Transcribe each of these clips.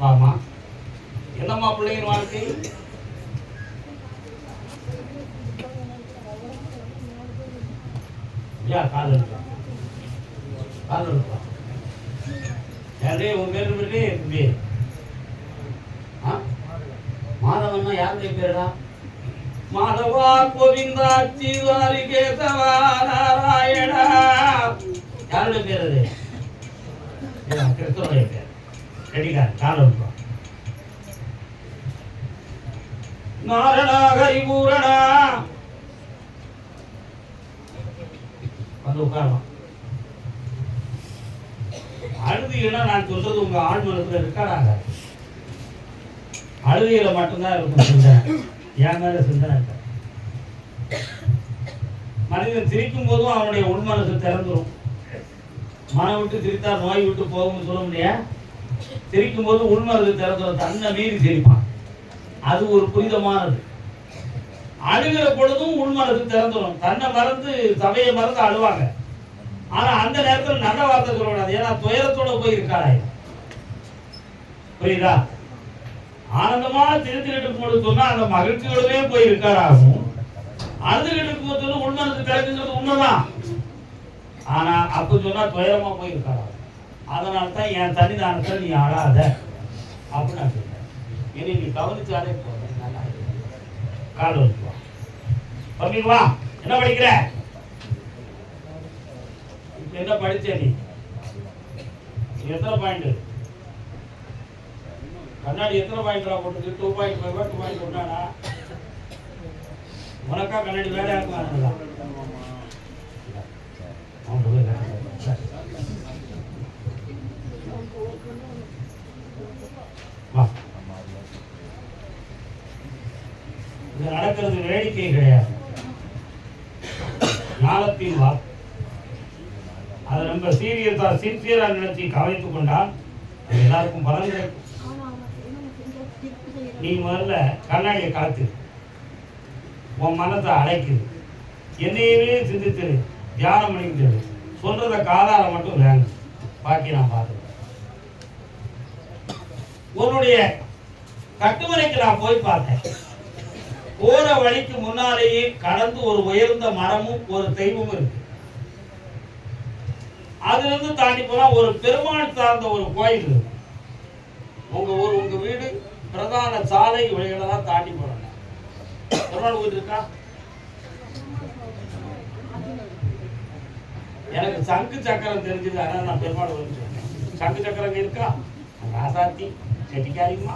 வாமா என்னம்மா பிள்ளைங்க வாழ்க்கை? யா கால் எடுப்பா கால் எடுப்பா யாரே? உன் பேர் பேரே? தம்பி ஆ? மாதவன்னா யாருடைய பேருடா? மாதவா கோவிந்தா சிவாரி கேசவா நாராயணா யாருடைய பேர் அது? இது பேர் ரெடிக்கார் கால் நாரணா ஹரிபூரணா வந்து உட்காரலாம் நான் சொல்றது உங்க இருக்காடாங்க அழுதியில மட்டும்தான் இருக்கும் சிந்தனை என் மேல சிந்தனை இல்லை மனிதன் சிரிக்கும் போதும் அவனுடைய உள்மனசு திறந்துடும் மனம் விட்டு சிரித்தா நோய் விட்டு போகும்னு சொல்ல முடியாது சிரிக்கும் போது உள்மனசு திறந்துரும் தன்னை மீறி சிரிப்பான் அது ஒரு புனிதமானது. அழுகிற பொழுதும் உள்மனது திறந்துடும் தன்னை மறந்து சபையை மறந்து அழுவாங்க. ஆனா அந்த நேரத்தில் நல்ல வார்த்தை சொல்லக்கூடாது ஏன்னா துயரத்தோட போய் இருக்காளே புரியுதா? ஆனந்தமா திருத்திட்டு இருக்கும்போது சொன்னா அந்த மகிழ்ச்சியோடவே போய் இருக்காராகும் அழுதுகிட்டு இருக்கும்போது உள்மனது உள்மனசு திறக்குங்கிறது உண்மைதான். ஆனா அப்ப சொன்னா துயரமா போய் இருக்காராகும் அதனால தான் என் சன்னிதானத்தில் நீ அழாத அப்படின்னு நான் சொல்றேன். இனி நீ கவனிச்சாலே போதும். நல்லா இருக்கும். கால் வச்சு வா. தம்பி வா. என்ன படிக்கிற? இப்ப என்ன படிச்ச நீ? எத்தனை பாயிண்ட் கண்ணாடி எத்தனை பாயிண்ட் போட்டுருக்கு? Two point five two point Onana உனக்கா கண்ணாடி வேலை இருக்கலாம் வா இது நடக்கிறது வேடிக்கை கிடையாது. ஞானத்தின் வா அதை ரொம்ப சீரியஸா சின்சியரா நினைச்சு கவனித்துக் கொண்டால் எல்லாருக்கும் பலன் கிடைக்கும். நீ முதல்ல கண்ணாடியை காத்து உன் மனத்தை அடைக்குது என்னையவே சிந்தித்து தியானம் பண்ணிக்கிட்டு சொல்றதை காதால மட்டும் வேங்க பாக்கி நான் பார்த்துக்கிறேன் உன்னுடைய கட்டுமனைக்கு நான் போய் பார்த்தேன். போற வழிக்கு முன்னாலேயே கடந்து ஒரு உயர்ந்த மரமும் ஒரு தெய்வமும் இருக்கு. அதுல இருந்து தாண்டி போனா ஒரு பெருமாள் சார்ந்த ஒரு கோயில் இருக்கு. உங்க ஊர் உங்க வீடு பிரதான சாலை வழிகளெல்லாம் தாண்டி போறாங்க. பெருமாள் கோயில் இருக்கா? எனக்கு சங்கு சக்கரம் தெரிஞ்சது ஆனால் நான் பெருமாள் கோயில் சொன்னேன் சங்கு சக்கரம் இருக்கா? ராசாத்தி செட்டிக்காரிமா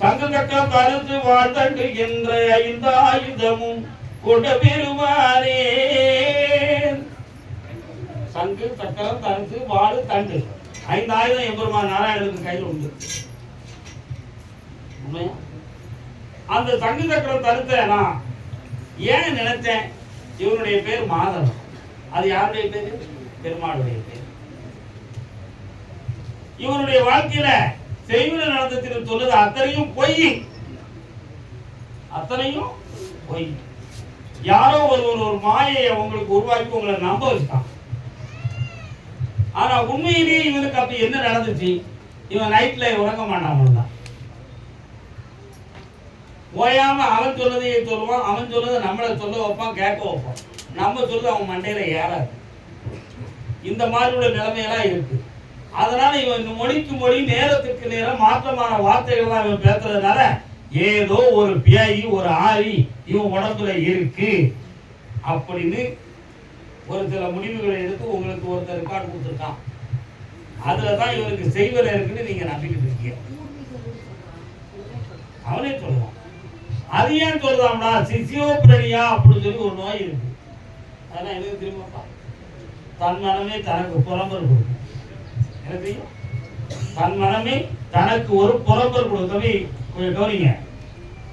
கால் சங்கு சக்கரம் தருத்து வாழ்த்தண்டு ஐந்து ஆயுதமும் கொண்ட பெறுவாரே சங்கு சக்கரம் தருந்து வாழு தண்டு. ஐந்து ஆயுதம் எம்பெருமான் நாராயணனுக்கு கையில் உண்டு. உண்மையா? அந்த சங்கு சக்கரம் தருத்தேனா ஏன் நினைத்தேன்? இவனுடைய பேர் மாதவன். அது யாருடைய பேர்? பெருமாளுடைய பேர். இவனுடைய வாழ்க்கையில செய்வில நடந்தத்தில் சொல்லுது அத்தனையும் பொய். அத்தனையும் பொய். யாரோ ஒருவர் ஒரு மாயையை உங்களுக்கு உருவாக்கி உங்களை நம்ப வச்சுட்டான். ஆனா உண்மையிலேயே இவனுக்கு அப்ப என்ன நடந்துச்சு? இவன் நைட்ல உறங்க மாட்டான் தான். ஓயாம அவன் சொன்னதையே சொல்லுவான் அவன் சொன்னதை நம்மளை சொல்ல வைப்பான் கேட்க வைப்பான். நம்ம சொல்றது அவன் மண்டையில ஏறாது. இந்த மாதிரி உள்ள நிலைமையெல்லாம் இருக்கு. அதனால இவன் இந்த மொழிக்கு மொழி நேரத்துக்கு நேரம் மாற்றமான வார்த்தைகள்லாம் இவன் பேசுறதுனால ஏதோ ஒரு பியாயி ஒரு ஆரி இவன் உடம்புல இருக்கு அப்படின்னு ஒரு சில முடிவுகளை எடுத்து உங்களுக்கு ஒருத்தர் ரெக்கார்டு கொடுத்துருக்கான். அதுல தான் இவருக்கு செய்வன இருக்குன்னு நீங்க நம்பிக்கிட்டு இருக்கீங்க. அவனே சொல்லுவான். அது ஏன் சொல்றான்னா சிசியோபிரனியா அப்படின்னு சொல்லி ஒரு நோய் இருக்கு. அதெல்லாம் எனக்கு திரும்ப தன் மனமே தனக்கு புலம்பல் கொடுக்கும் எனக்கு தன் மனமே தனக்கு ஒரு புறம்பர் கொடுத்தவை கொஞ்சம் கவனிங்க.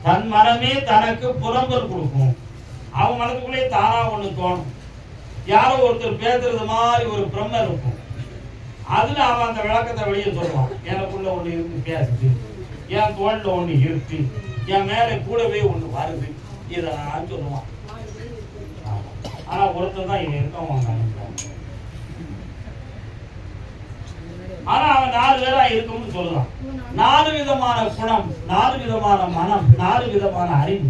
தன் மனமே தனக்கு புறம்பர் கொடுக்கும். அவன் மனதுக்குள்ளே தானா ஒண்ணு தோணும். யாரோ ஒருத்தர் பேசுறது மாதிரி ஒரு பிரம்ம இருக்கும். அதுல அவன் அந்த விளக்கத்தை வெளியே சொல்லுவான். எனக்குள்ள ஒண்ணு இருந்து பேசுது. என் தோல்ல ஒண்ணு இருக்கு. என் மேல கூடவே ஒண்ணு வருது. இதெல்லாம் சொல்லுவான். ஆனா ஒருத்தர் தான் இவன் இருக்கவன். நாலு பேரா இருக்கும்னு சொல்லலாம் நாலு விதமான குணம் நாலு விதமான மனம் நாலு விதமான அறிவு.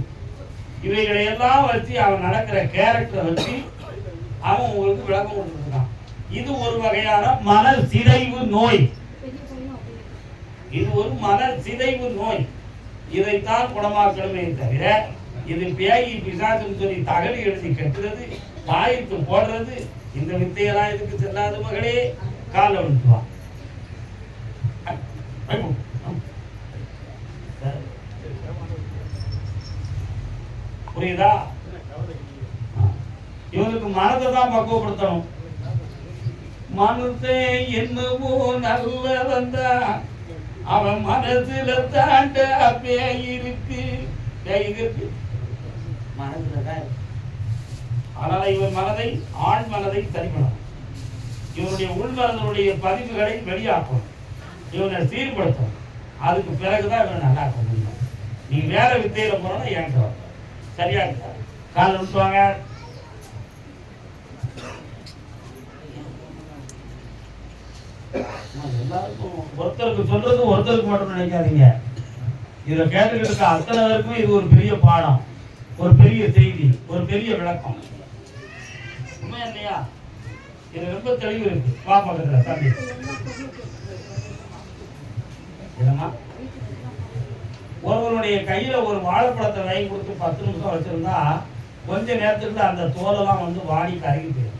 இவைகளை எல்லாம் வச்சு அவன் நடக்கிற கேரக்டரை வச்சு அவன் உங்களுக்கு விளக்கம் கொடுத்துருக்கான். இது ஒரு வகையான மன சிதைவு நோய். இது ஒரு மன சிதைவு நோய். இதைத்தான் குணமாக்கணுமே தவிர இது பேயி பிசாசுன்னு சொல்லி தகடு எழுதி கட்டுறது தாயிற்கு போடுறது இந்த வித்தையெல்லாம் இதுக்கு செல்லாத மகளே? காலை விட்டுவா புரியுதா இவனுக்கு மனதை தான் பக்குவப்படுத்தணும் மனசே என்னவோ நல்ல வந்தா அவன் மனசுல தாண்ட பேய் இருக்கு. மனதுல இருக்கு. தான் அதனால இவன் மனதை ஆண் மனதை சரி பண்ணணும் இவனுடைய உள்மனதனுடைய பதிவுகளை வெளியாக்கணும். இவனை சீர்படுத்தணும். அதுக்கு பிறகுதான் இவன் நல்லா இருக்க முடியும். நீ வேற வித்தையில போறோம்னா ஏன் சரியா இருக்கா? கால் விட்டுவாங்க எல்லாருக்கும் ஒருத்தருக்கு சொல்றது ஒருத்தருக்கு மட்டும் நினைக்காதீங்க. இதுல கேட்டுக்கிட்டு இருக்க அத்தனை பேருக்குமே இது ஒரு பெரிய பாடம் ஒரு பெரிய செய்தி ஒரு பெரிய விளக்கம். உண்மையா இல்லையா? இது ரொம்ப தெளிவு இருக்கு. வா தம்பி. என்னம்மா? ஒருவருடைய கையில ஒரு வாழைப்பழத்தை வாங்கி கொடுத்து பத்து நிமிஷம் வச்சிருந்தா கொஞ்ச நேரத்துக்கு அந்த தோலெல்லாம் வந்து வாடி கருகி போயிடும்.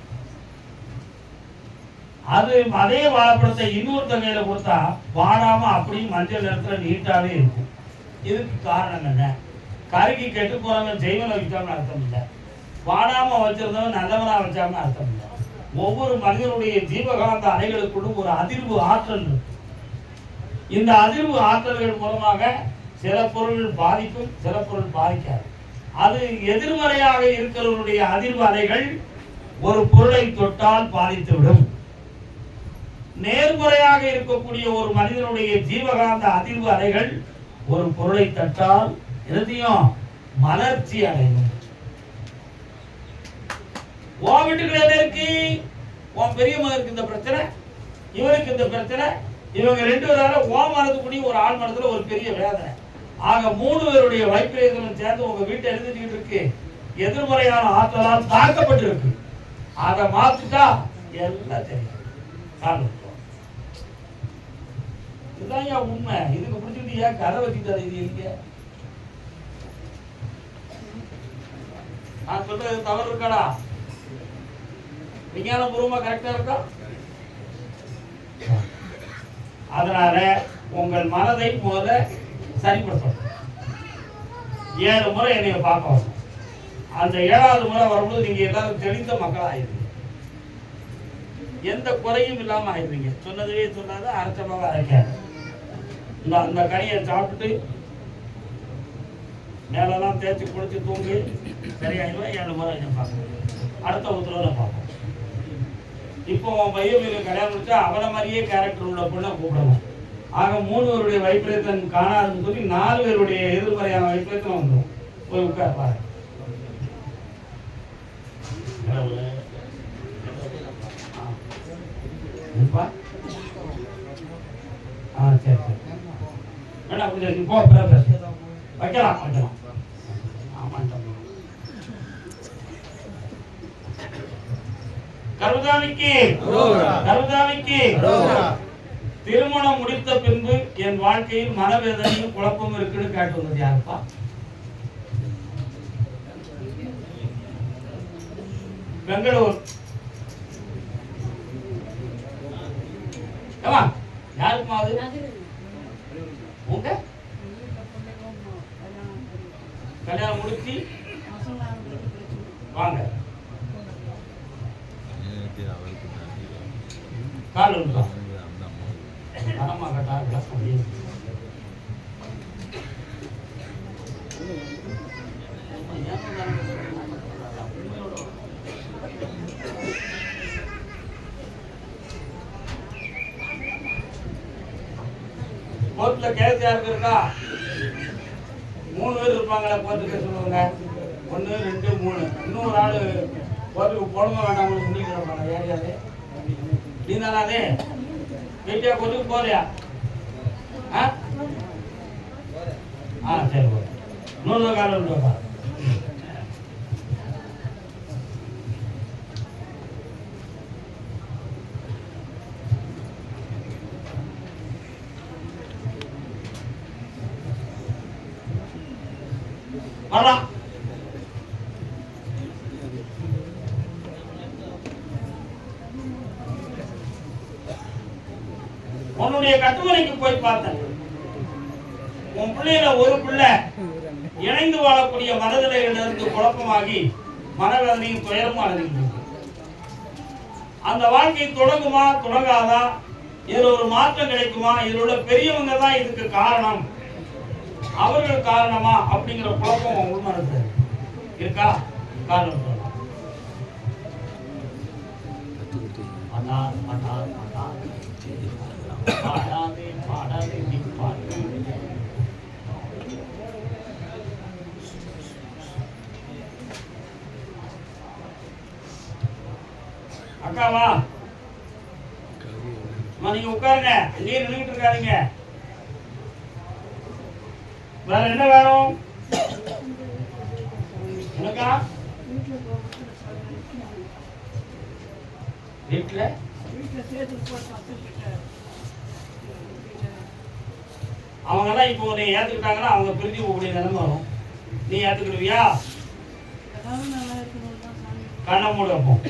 அது அதே வாழைப்பழத்தை இன்னொருத்த கையில கொடுத்தா வாடாம அப்படியே மஞ்சள் நிறத்துல நீட்டாவே இருக்கும். இதுக்கு காரணம் என்ன? கருகி கெட்டு போனவன் ஜெய்வனை வச்சான்னு அர்த்தம் இல்லை. வாடாம வச்சிருந்தவன் நல்லவனா வச்சான்னு அர்த்தம் இல்லை. ஒவ்வொரு மனிதனுடைய ஜீவகாந்த அலைகளுக்குள்ளும் ஒரு அதிர்வு ஆற்றல் இருக்கு. இந்த அதிர்வு ஆற்றல்கள் மூலமாக சில பொருள் பாதிக்கும் சில பொருள் பாதிக்காது. அது எதிர்மறையாக இருக்கிறவருடைய அதிர்வு அலைகள் ஒரு பொருளை தொட்டால் பாதித்துவிடும். நேர்முறையாக இருக்கக்கூடிய ஒரு மனிதனுடைய ஜீவகாந்த அதிர்வு அலைகள் ஒரு பொருளை தட்டால் இறுதியும் மலர்ச்சி அடையும். உன் வீட்டுக்குள்ள என்ன இருக்கு? உன் பெரிய மகனுக்கு இந்த பிரச்சனை இவனுக்கு இந்த பிரச்சனை இவங்க ரெண்டு பேரால ஓ மனதுக்குடி ஒரு ஆள் மனதுல ஒரு பெரிய வேதனை. ஆக மூணு பேருடைய வைப்ரேஷனும் சேர்ந்து உங்க வீட்டை எழுதிட்டு இருக்கு. எதிர்மறையான ஆற்றலால் தாக்கப்பட்டிருக்கு. அதை மாத்திட்டா எல்லாம் தெரியும். காரணம் இதுதான் ஏன் உண்மை. இதுக்கு பிடிச்சிட்டு ஏன் கதை வச்சுட்டு இது எங்க நான் சொல்றது தவறு இருக்காடா? விஞ்ஞான பூர்வமா கரெக்டா இருக்கா? அதனால உங்கள் மனதை முதல்ல சரிப்படுத்தணும். ஏழு முறை என்னைய பார்க்க வரணும் அந்த ஏழாவது முறை வரும்போது நீங்க எல்லாரும் தெளிந்த மக்கள் ஆயிருங்க எந்த குறையும் இல்லாம ஆயிருவீங்க சொன்னதுவே சொல்லாத அரைச்சமாக அரைக்காது. இந்த அந்த கனியை சாப்பிட்டுட்டு மேலெல்லாம் தேய்ச்சி குளிச்சு தூங்கி சரியாயிடுவேன் ஏழு முறை பார்க்கணும். அடுத்த உத்தரவில் பார்ப்போம். இப்போ உன் பையன் மீது கல்யாணம் முடிச்சா அவளை மாதிரியே கேரக்டர் உள்ள பொண்ணை கூப்பிடலாம் ஆக மூணு பேருடைய வைப்ரேஷன் காணாதுன்னு சொல்லி நாலு பேருடைய எதிர்மறையான வைப்ரேஷன் வந்துடும். போய் உட்கார் பாரு. ஆ. ஆ சரி சரி. வேணா கொஞ்சம் போ வைக்கலாம் வைக்கலாம். திருமணம் முடித்த பின்பு என் வாழ்க்கையில் மனவேதனையும் குழப்பம் இருக்குன்னு கேட்டு வந்தது யாருப்பா? பெங்களூர். யாருக்குமா அது உங்க கல்யாணம் முடிச்சு வாங்க. கால் விட்டுலாம் பணமா கட்டா கிளாஸ் கோர்ட்ல கேஸ் யாருக்கு இருக்கா? பேர் இருப்பாங்களே கோர்ட்டுக்கு சொல்லுவாங்க. ஒன்று ரெண்டு மூணு. இன்னொரு ஆள் கோர்ட்டுக்கு போடணும் வேண்டாம்னு உங்களுக்கு முடிக்கிறப்பாங்க யார் நீ தானே அது? வீட்டியா கொண்டு போறியா? ஆ? ஆ சரி போய் இன்னொரு காலம் உண்டு வரலாம் உன்னுடைய கட்டுமனைக்கு போய் பார்த்தேன். உன் பிள்ளையில ஒரு பிள்ளை இணைந்து வாழக்கூடிய மனநிலையிலிருந்து குழப்பமாகி மனவேதனையும் துயரமும் அடைஞ்சிருக்கு அந்த வாழ்க்கை தொடங்குமா தொடங்காதா? இதில் ஒரு மாற்றம் கிடைக்குமா? இதில் உள்ள பெரியவங்க தான் இதுக்கு காரணம். அவர்கள் காரணமா அப்படிங்கிற குழப்பம் உன் மனசு இருக்கா காரணம் சொல்லலாம். அண்ணா, அண்ணா, பாடாதே, பாடாதே, நீ பாடு. அக்காவா நீங்க உட்காருங்க நீர் நின்றுட்டு இருக்காதீங்க வேற என்ன வேணும்? உனக்கா வீட்டுல அவங்க எல்லாம் இப்போ உன்னை ஏத்துக்கிட்டாங்கன்னா அவங்க பிரிஞ்சு போகக்கூடிய நிலைமை வரும். நீ ஏத்துக்கிடுவியா? கண்ண மூடப்போம்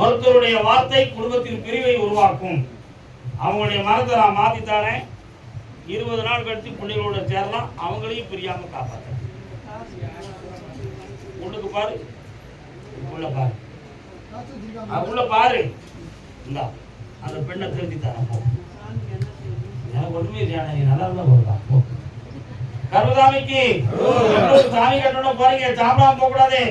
ஒருத்தருடைய வார்த்தை குடும்பத்தின் பிரிவை உருவாக்கும். அவங்களுடைய மனத்தை நான் மாத்தித்தானே? இருபது நாள் கழிச்சு பிள்ளைகளோட சேரலாம். அவங்களையும் பிரியாம காப்பாற்ற உள்ளுக்கு பாரு. உள்ள பாரு. உள்ள பாரு. இந்தா அந்த பெண்ணை திருத்தி தரேன் போ. எனக்கு ஒண்ணுமே செய்யாத நீ நல்லா இருந்தா போதும் போ. கருதாமிக்கு எவ்வளவு சாமி கட்டணும் போறீங்க சாப்பிடாம போக கூடாது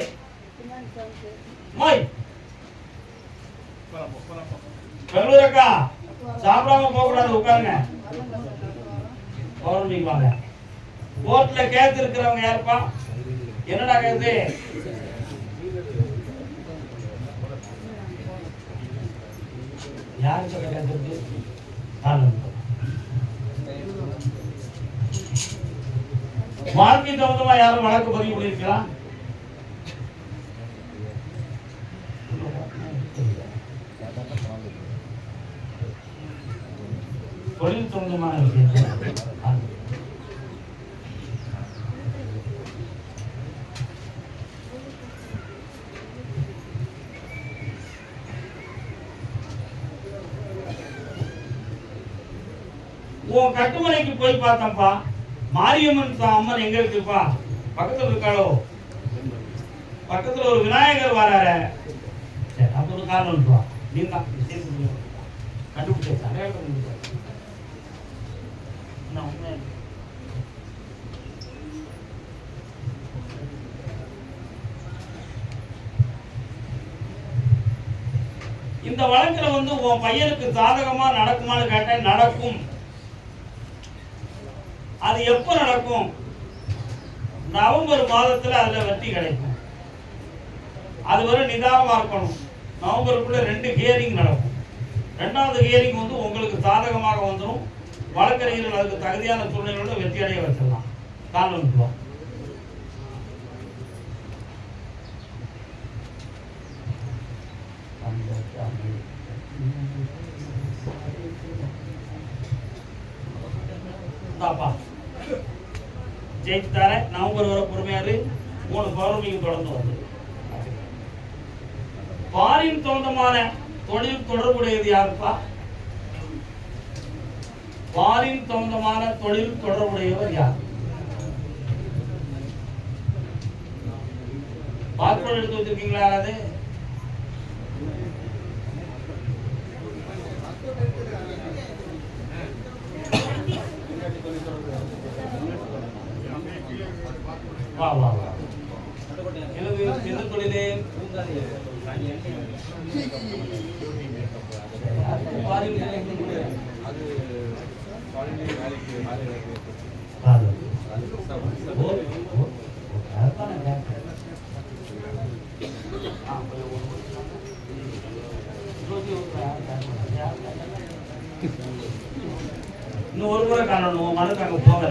பெங்களூர் அக்கா சாப்பிடாம போக கூடாது உட்காருங்க. பௌர்ணமிக்கு வாங்க கோர்ட்ல இருக்கிறவங்க யாருப்பா? என்னடா கேஸ் யார் சொல்ல கேஸ் வாழ்க்கை தகுந்தமா யாரும் வழக்கு பதிவு பண்ணியிருக்கலாம் தொழில் சம்பந்தமான விஷயம் உன் கட்டுமனைக்கு போய் பார்த்தப்பா மாரியம்மன் அம்மன் எங்க இருக்குப்பா? பக்கத்துல இருக்காளோ? பக்கத்துல ஒரு விநாயகர் வராரு. சரி அப்ப ஒரு காரணம் நீ தான். கண்டுபிடிச்சா இந்த வழக்குல வந்து உன் பையனுக்கு சாதகமா நடக்குமான்னு கேட்டேன் நடக்கும். அது எப்ப நடக்கும்? நவம்பர் மாதத்துல அதுல வெற்றி கிடைக்கும். அது வரை நிதானமா இருக்கணும். நவம்பருக்குள்ள ரெண்டு ஹியரிங் நடக்கும். ரெண்டாவது ஹியரிங் வந்து உங்களுக்கு சாதகமாக வந்துடும் வழக்கறிஞர்கள் அதுக்கு தகுதியான சூழ்நிலையோட வெற்றி அடைய வச்சிடலாம். காரணம் தாப்பா ஜெயிச்சு தரேன் நவம்பர் வர பொறுமையாரு மூணு பௌர்ணமிக்கு தொடர்ந்து வந்து. பாரின் சொந்தமான தொழில் தொடர்புடையது யாருப்பா? பாரின் சொந்தமான தொழில் தொடர்புடையவர் யார்? பாஸ்போர்ட் எடுத்து வச்சிருக்கீங்களா யாராவது வா வா வா. எனது எந்த தொழிலே? பாரின் பாரு. ஓ, ஓ, அதான் நான் கேட்டேன். ஆ, போய் ஒரு- இருபத்தி ஒரு யார் யார் யார் யார் யார் இன்னும் ஒரு முறை காணணும் உன் மனுக்கு அங்கே போகல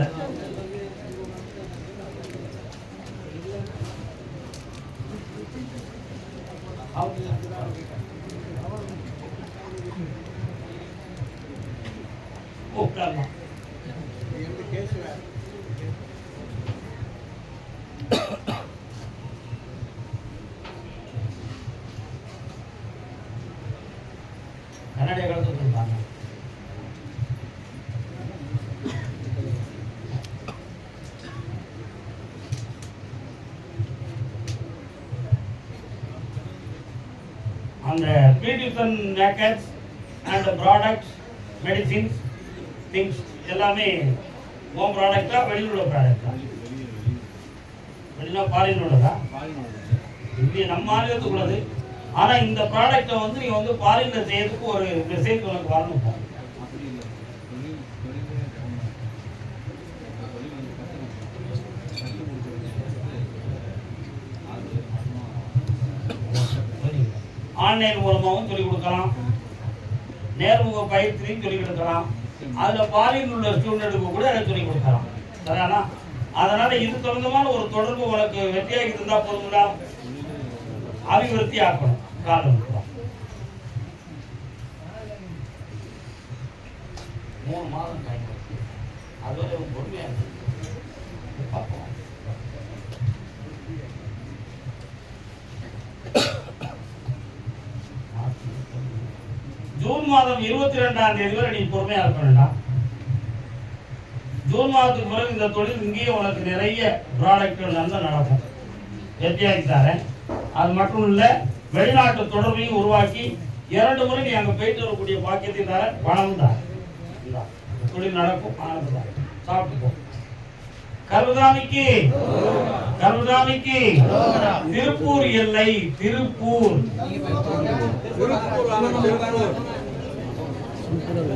உட்காரலாம் கன்னடிய கலந்து கொடுத்தாங்க beautician makers and products medicines things எல்லாமே ஹோம் ப்ராடக்டா வெளியில் உள்ள ப்ராடக்டா வெளியில பாலில் உள்ளதா இந்திய நம்ம மாநிலத்துக்குள்ளது ஆனால் இந்த ப்ராடக்டை வந்து நீங்கள் வந்து பாலின்ல செய்யறதுக்கு ஒரு மெசேஜ் உனக்கு வரணும் ஆன்லைன் மூலமாகவும் சொல்லிக் கொடுக்கலாம். நேர்முக பயிற்சியும் சொல்லிக் கொடுக்கலாம். அதில் பாலியல் உள்ள ஸ்டூடெண்ட்டுக்கு கூட அதை சொல்லிக் கொடுக்கலாம். சரியானா அதனால் இது சம்பந்தமான ஒரு தொடர்பு உனக்கு வெற்றியாகி இருந்தால் போதுங்களா அபிவிருத்தி ஆக்கணும் காலம் மூணு மாதம் டைம் அதுவரை பொறுமையாக இருக்கு பார்ப்போம் ஜூன் மாதம் இருபத்தி ரெண்டாம் தேதி வரை நீ பொறுமையா இருக்க வேண்டாம் ஜூன் மாதத்துக்கு பிறகு இந்த தொழில் இங்கேயே உனக்கு நிறைய ப்ராடக்ட்கள் வந்து நடக்கும். வெற்றியாக்கி தரேன். அது மட்டும் இல்ல வெளிநாட்டு தொடர்பையும் உருவாக்கி இரண்டு முறை நீ அங்கே போயிட்டு வரக்கூடிய பாக்கியத்தையும் தர பணம் தான் தொழில் நடக்கும். பணம் தான் சாப்பிட்டு கருதாமிக்கு கருதாமிக்கு திருப்பூர் எல்லை திருப்பூர். சூப்பராக